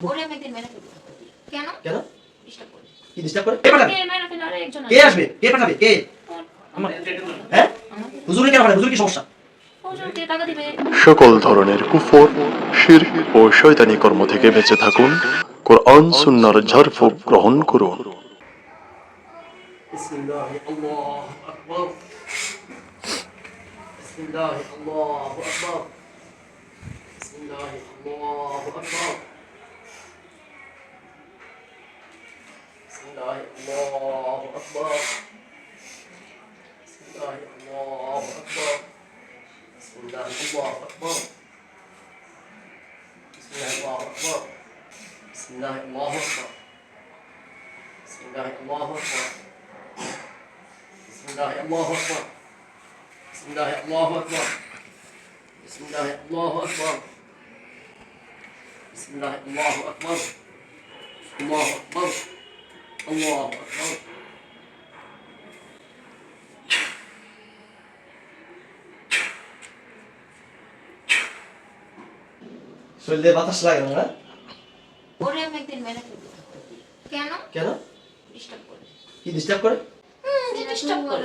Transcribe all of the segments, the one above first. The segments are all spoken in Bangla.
ওরে আমি একদিন মেরে ফেলব। কেন? কেন? ডিস্টার্ব করে। কি ডিস্টার্ব করে? কে পাঠাবে? কে মেরে ফেলে আরে একজন কে আসবে? কে পাঠাবে? কে? হ্যাঁ? হুজুরে কেন পাঠাবে? হুজুর কি সমস্যা? ওজন কে টাকা দিবে। সকল ধরনের কুফর শির ও শয়তানি কর্ম থেকে বেঁচে থাকুন। কোরআন সুন্নার ঝাড়ফুঁক গ্রহণ করুন। বিসমিল্লাহ আল্লাহু আকবার। বিসমিল্লাহ আল্লাহু আকবার। বিসমিল্লাহ আল্লাহু الله الله أكبر بسم الله الله أكبر بسم الله الله أكبر بسم الله الله أكبر بسم الله الله أكبر بسم الله الله أكبر بسم الله الله أكبر بسم الله الله أكبر بسم الله الله أكبر بسم الله الله أكبر الله أكبر শরীরে বাতাস লাগে না ওরে আমি একদিন মেরে ফেলব কেন? কেন? ডিস্টার্ব করে। কি ডিস্টার্ব করে? ডিস্টার্ব করে।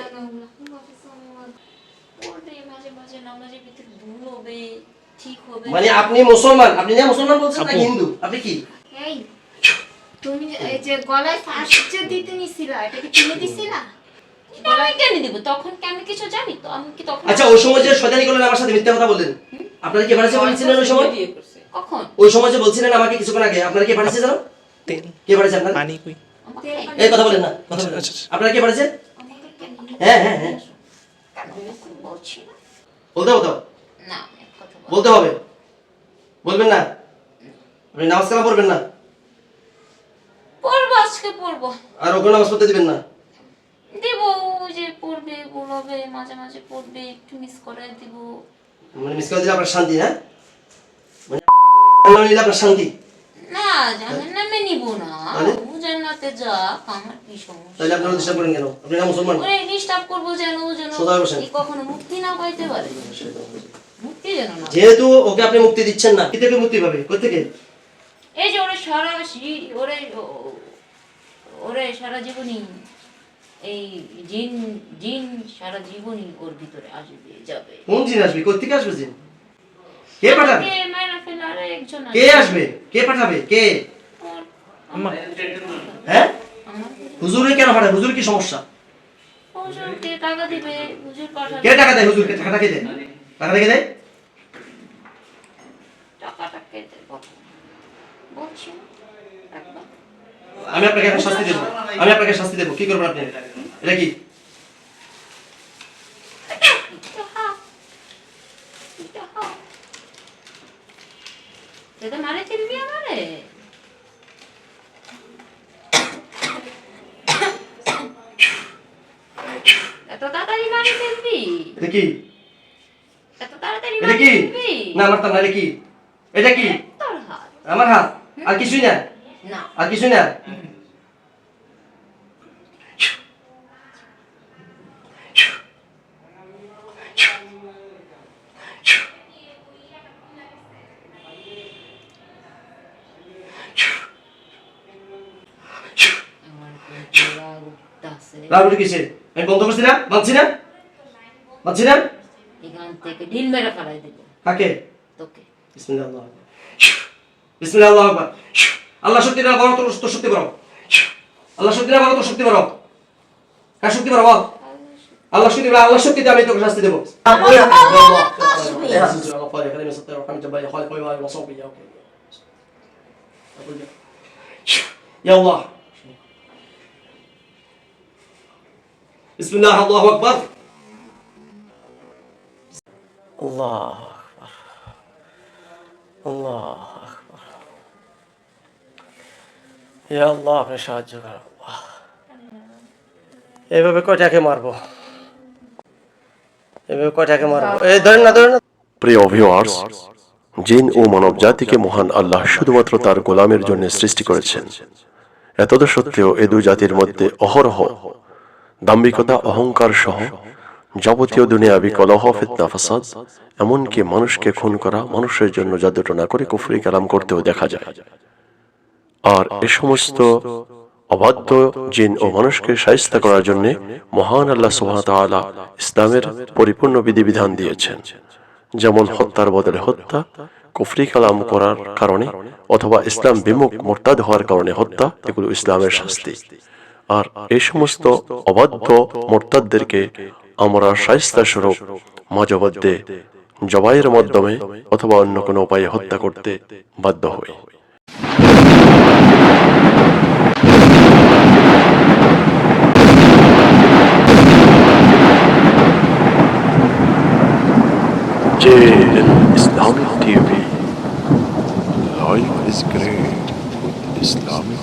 ওরে মাঝে মাঝে নামাজের ভিতরে ভুল হবে ঠিক হবে। মানে আপনি মুসলমান আপনি না মুসলমান বলছেন না হিন্দু আপনি কি? এই তুমি এই যে গলায় ফাঁস যে দিতে নিছিলা এটা কি তুমি দিছিলা কেন দিব? তখন কি আমি কিছু জানি তো আমি কি তখন আচ্ছা ওই সময় যে শয়তানি করলেন আমার সাথে মিথ্যা কথা বললেন আপনারা কি পাঠাচ্ছে বলছিলেন ওই সময়? কখন? ওই সময় যে বলছিলেন আমাকে কিছুক্ষণ আগে আপনারা কে পাঠাচ্ছে জানো? তেল। কে পাঠাচ্ছে আপনারা? পানি কই? এই কথা বলেন না কথা বলেন। আচ্ছা, আচ্ছা। আপনারা কে পাঠাচ্ছে হ্যাঁ হ্যাঁ হ্যাঁ। কেন বলতে হবে না বলতে হবে? বলবেন না। আপনি নামাজ কালাম পড়বেন না? আজকে পড়ব আর ওখানে নামাজ পড়তে দিবেন না? দিব যে পড়বে বলবে মাঝে মাঝে পড়বে একটু মিস করে দিব। মানে মিস করে দিলে আপনার শান্তি হ্যাঁ? মানে আল্লাহ নিলে আপনার শান্তি? না জাহান নামে নিব না। তাহলে? ও জান্নাতে যাক আমার কি সমস্যা। তাহলে আপনারা ডিস্টার্ব করেন কেন? আপনি না মুসলমান? ওরে ডিস্টার্ব করব যেন ও যেন। কি কখনো মুক্তি না পাইতে পারে। মুক্তি যেন না যেহেতু ওকে আপনি মুক্তি দিচ্ছেন না কি থেকে মুক্তি পাবে। কোথেকে এই যে ওরে সারা শি- ওরে ও- ওরে সারা জীবনই এই জিন জিন সারা জীবনই ওর ভিতরে আসবে যাবে। কোন জিন আসবে? কোথেকে আসবে জিন? কে পাঠাবে? কে মায়েরা ফেলে আরে একজন কে আসবে। কে পাঠাবে? কে? হ্যাঁ? হুজুরে কেন পাঠাবে? হুজুর কি সমস্যা? হুজুরকে টাকা দিবে হুজুর পাঠাবে। কে টাকা দেয় হুজুরকে? টাকাটা কে দেয়? টাকাটা কে দেয়? টাকাটা কে দেবে? বলছি। না আমি আপনাকে এখন শাস্তি দেবো। আমি আপনাকে শাস্তি দেবো। কি করবেন আপনি? এটা কি? এটা মারে ফেলবি আমারে? এত তাড়াতাড়ি মারে ফেলবি এটা কি? এত তাড়াতাড়ি এটা কি? ফেলবি না মারতাম না এটা কি? এটা কি? আমার হাত? আর কিছুই না না আর কিছুই না আমার কিন্তু রাগ উঠতাছে লাউডি কিসে আমি বন্ধ করছি না মানছি না মানছি না এখান থেকে ঢিল মেরে ফেলাই দেব কাকে তোকে বিসমিল্লাহ আল্লাহ আকবার। বিসমিল্লাহ আল্লাহ আকবার। আল্লাহ শক্তি না বড় তোর তোর শক্তি বড় আল্লাহ শক্তি না বড় তোর শক্তি বড় কার শক্তি বড় বল আল্লাহ শক্তি বড় আল্লাহ শক্তি দিয়ে আমি তোকে শাস্তি দেবো يا الله بسم الله الله اكبر الله اكبر الله اكبر ইয়া আল্লাহ, আপনি সাহায্য করো এভাবে কয়টাকে মারবো? এভাবে কয়টাকে মারবো? এই ধরেন না, ধরেন প্রিয় জিন ও মানব জাতিকে মহান আল্লাহ শুধুমাত্র তার গোলামের জন্য সৃষ্টি করেছেন। এতদ সত্ত্বেও এ দুই জাতির মধ্যে অহরহ, দাম্ভিকতা, অহংকার সহ যাবতীয় দুনিয়াবি কলহ ফিতনা ফাসাদ, এমনকি মানুষকে খুন করা, মানুষের জন্য জাদুটনা করে কুফরি কালাম করতেও দেখা যায়। আর এ সমস্ত অবাধ্য জিন ও মানুষকে সাহিস্তা করার জন্য মহান আল্লাহ সুবহান তাআলা ইসলামের পরিপূর্ণ বিধিবিধান দিয়েছেন। যেমন হত্যার বদলে হত্যা, কুফরি কালাম করার কারণে অথবা ইসলাম বিমুখ মোরতাদ হওয়ার কারণে হত্যা, এগুলো ইসলামের শাস্তি। আর এই সমস্ত অবাধ্য মোরতাদদেরকে আমরা সাহিস্তা স্বরূপ মাঝে মধ্যে জবাইয়ের মাধ্যমে অথবা অন্য কোনো উপায়ে হত্যা করতে বাধ্য হই। Islamic TV. Life is great with Islamic